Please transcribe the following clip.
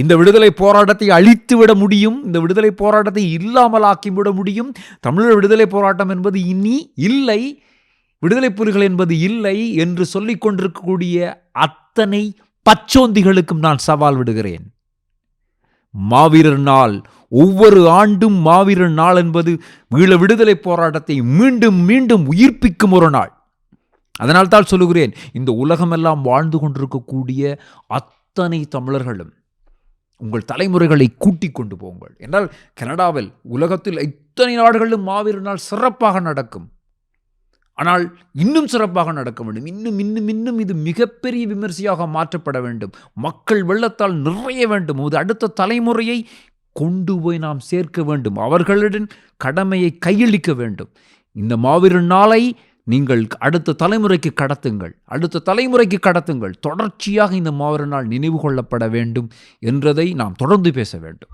இந்த விடுதலை போராட்டத்தை அழித்து விட முடியும் இந்த விடுதலை போராட்டத்தை இல்லாமல் ஆக்கிவிட முடியும். தமிழர் விடுதலை போராட்டம் என்பது இனி இல்லை விடுதலை புலிகள் என்பது இல்லை என்று சொல்லிக் கொண்டிருக்கக்கூடிய அத்தனை பச்சோந்திகளுக்கும் நான் சவால் விடுகிறேன். மாவீரர் நாள் ஒவ்வொரு ஆண்டும் மாவீரர் நாள் என்பது ஈழ விடுதலை போராட்டத்தை மீண்டும் மீண்டும் உயிர்ப்பிக்கும் ஒரு நாள். அதனால் தான் சொல்லுகிறேன் இந்த உலகமெல்லாம் வாழ்ந்து கொண்டிருக்கக்கூடிய அத்தனை தமிழர்களும் உங்கள் தலைமுறைகளை கூட்டிக் கொண்டு போங்கள். என்றால் கனடாவில் உலகத்தில் இத்தனை நாடுகளிலும் மாவீரர் நாள் சிறப்பாக நடக்கும்? ஆனால் இன்னும் சிறப்பாக நடக்க வேண்டும். இன்னும் இன்னும் இன்னும் இது மிகப்பெரிய விமர்சையாக மாற்றப்பட வேண்டும். மக்கள் வெள்ளத்தால் நிறைய வேண்டும். அது அடுத்த தலைமுறையை கொண்டு போய் நாம் சேர்க்க வேண்டும். அவர்களிடம் கடமையை கையளிக்க வேண்டும். இந்த மாவீரர் நாளை நீங்கள் அடுத்த தலைமுறைக்கு கடத்துங்கள் அடுத்த தலைமுறைக்கு கடத்துங்கள். தொடர்ச்சியாக இந்த மாவீரர் நாள் நினைவு கொள்ளப்பட வேண்டும் என்றதை நாம் தொடர்ந்து பேச வேண்டும்.